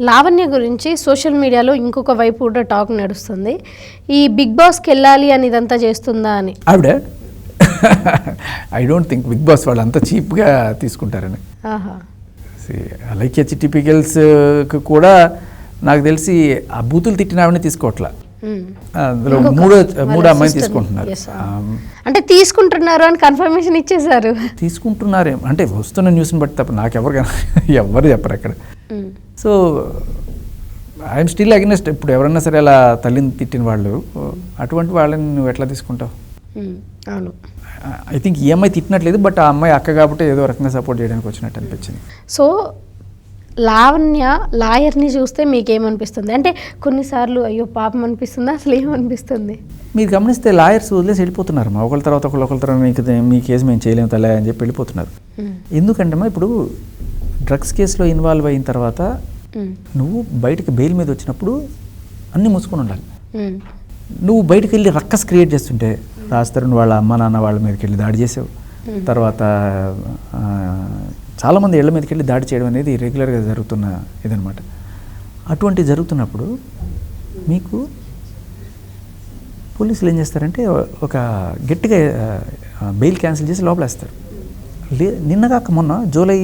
లావణ్య గురించి సోషల్ మీడియాలో ఇంకొక వైపు కూడా టాక్ నడుస్తుంది. ఈ బిగ్ బాస్కి వెళ్ళాలి అని ఇదంతా చేస్తుందా అని? ఆవిడ? I don't think Big Boss వాళ్ళు అంత చీప్గా తీసుకుంటారని. ఆహా. లైక్ టిపికల్స్ కూడా నాకు తెలిసి ఆ బూతులు తిట్టిన ఆవిడని తీసుకోవట్లా. అందులో మూడో మూడో అమ్మాయిని ని. తీసుకుంటున్నారు. ఆ, అంటే తీసుకుంటున్నారు అని కన్ఫర్మేషన్ ఇచ్చేశారు. తీసుకుంటున్నారేం అంటే వస్తున్న న్యూస్ని బట్టి తప్ప నాకెవరు ఎవరు చెప్పరు అక్కడ. సో ఐఎమ్ స్టిల్ అగెనెస్ట్ ఇప్పుడు ఎవరన్నా సరే అలా తల్లిని తిట్టిన వాళ్ళు అటువంటి వాళ్ళని నువ్వు ఎట్లా తీసుకుంటావు? మ్మ్. అవును. ఐ థింక్ ఈ అమ్మాయి తిట్టినట్లేదు బట్ ఆ అమ్మాయి అక్క కాబట్టి ఏదో రకంగా సపోర్ట్ చేయడానికి వచ్చినట్టు అనిపించింది. సో లావణ్య లాయర్ని చూస్తే మీకేమనిపిస్తుంది? అంటే కొన్నిసార్లు అయ్యో పాపం అనిపిస్తుందా? అసలు ఏమనిపిస్తుంది? మీరు గమనిస్తే లాయర్స్ వదిలేసి వెళ్ళిపోతున్నారు మా ఒకళ్ళ తర్వాత ఒకళ్ళు ఒకళ్ళ తర్వాత మీకు మీ కేసు మేము చేయలేము తలే అని చెప్పి వెళ్ళిపోతున్నారు. మ్మ్. ఎందుకంటే ఇప్పుడు డ్రగ్స్ కేసులో ఇన్వాల్వ్ అయిన తర్వాత. నువ్వు బయటకు బెయిల్ మీద వచ్చినప్పుడు అన్నీ మూసుకొని ఉండాలి. నువ్వు బయటకు వెళ్ళి రక్కస్ క్రియేట్ చేస్తుంటే రాస్తారని వాళ్ళ అమ్మ నాన్న వాళ్ళ మీదకి వెళ్ళి దాడి చేసావు. తర్వాత చాలామంది ఇళ్ళ మీదకి వెళ్ళి దాడి చేయడం అనేది రెగ్యులర్గా జరుగుతున్న ఇదనమాట అటువంటి జరుగుతున్నప్పుడు మీకు పోలీసులు ఏం చేస్తారంటే ఒక గట్టిగా బెయిల్ క్యాన్సిల్ చేసి లోపలేస్తారు. లే నిన్న కాక మొన్న జూలై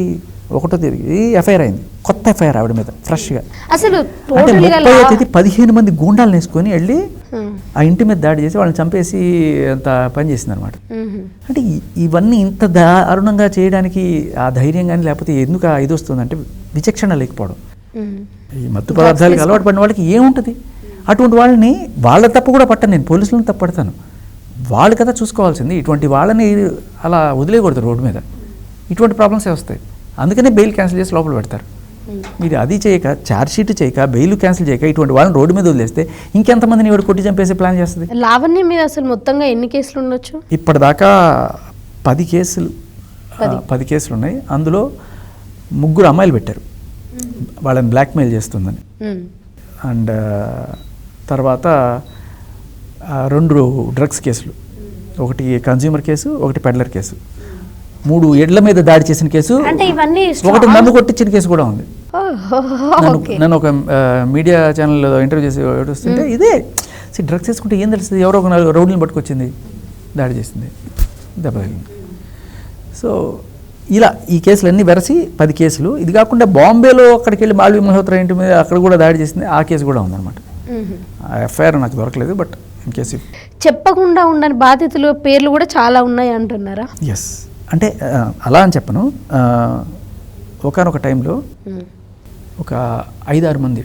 ఒకటో తేదీ ఎఫ్ఐఆర్ అయింది. కొత్త ఎఫ్ఐఆర్ ఆవిడ మీద ఫ్రెష్గా. అసలు అంటే ముప్పై తేదీ పదిహేను మంది గూండాలను వేసుకొని వెళ్ళి. ఆ ఇంటి మీద దాడి చేసి వాళ్ళని చంపేసి అంత పని చేసింది అనమాట. అంటే ఇవన్నీ ఇంత దారుణంగా చేయడానికి ఆ ధైర్యం కానీ లేకపోతే ఎందుకు ఆ ఇది వస్తుందంటే విచక్షణ లేకపోవడం. ఈ మత్తు పదార్థాలకు అలవాటు పడిన వాళ్ళకి ఏముంటుంది అటువంటి వాళ్ళని వాళ్ళ తప్పు కూడా పట్టను నేను పోలీసులను తప్పు పడతాను. వాళ్ళు కదా చూసుకోవాల్సింది ఇటువంటి వాళ్ళని అలా వదిలేయకూడదు రోడ్డు మీద. ఇటువంటి ప్రాబ్లమ్సే వస్తాయి. అందుకనే బెయిల్ క్యాన్సిల్ చేసి లోపల పెడతారు. మీరు అది చేయక ఛార్జ్ షీట్ చేయక బెయిల్ క్యాన్సిల్ చేయక ఇటువంటి వాళ్ళని రోడ్డు మీద వదిలేస్తే ఇంకెంతమందిని ఇవాడు కొట్టి చంపేసే ప్లాన్ చేస్తుంది? లావణ్య మీద అసలు మొత్తంగా ఎన్ని కేసులు ఉండొచ్చు? ఇప్పటిదాకా పది కేసులు పది. కేసులు ఉన్నాయి. అందులో ముగ్గురు అమ్మాయిలు పెట్టారు. వాళ్ళని బ్లాక్మెయిల్ చేస్తుందని. అండ్ తర్వాత ఆ, రెండు డ్రగ్స్ కేసులు. ఒకటి కన్జ్యూమర్ కేసు ఒకటి పెడ్లర్ కేసు. మూడు ఎడ్ల మీద దాడి చేసిన కేసు ఒకటి నన్ను కొట్టించిన కేసు కూడా ఉంది. నన్ను ఒక మీడియా ఛానల్లో ఇంటర్వ్యూ చేసి వస్తుంటే ఇదే సి డ్రగ్స్ వేసుకుంటే ఏం తెలుస్తుంది? ఎవరో ఒక నలుగురు రౌడీని పట్టుకొచ్చింది దాడి చేసింది దెబ్బ తగిలింది. సో ఇలా ఈ కేసులన్నీ వెరసి పది కేసులు. ఇది కాకుండా బాంబేలో అక్కడికి వెళ్ళి మాల్వి మల్హోత్రా ఇంటి మీద అక్కడ కూడా దాడి చేసింది ఆ కేసు కూడా ఉందన్నమాట. ఆ ఎఫ్ఐఆర్ నాకు దొరకలేదు బట్ ఇన్ కేసు చెప్పకుండా ఉండని బాధితులు పేర్లు కూడా చాలా ఉన్నాయి అంటున్నారా? ఎస్ అంటే అలా అని చెప్పను. ఒకనొక టైంలో. ఒక ఐదారు మంది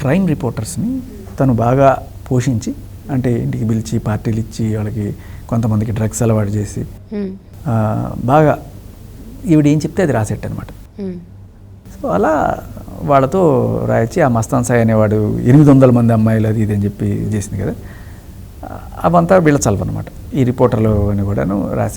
క్రైమ్ రిపోర్టర్స్ని తను బాగా పోషించి అంటే ఇంటికి పిలిచి పార్టీలు ఇచ్చి వాళ్ళకి కొంతమందికి డ్రగ్స్ అలవాటు చేసి బాగా ఈవిడ ఏం చెప్తే అది రాసేట్టు అనమాట. సో అలా వాళ్ళతో రాయించి ఆ మస్తాన్ సాయి అనేవాడు ఎనిమిది వందల మంది అమ్మాయిలు అది ఇది అని చెప్పి చేసింది కదా. అవంతా వీళ్ళ చలవన్నమాట. ఈ రిపోర్టర్లు అని కూడాను రాసి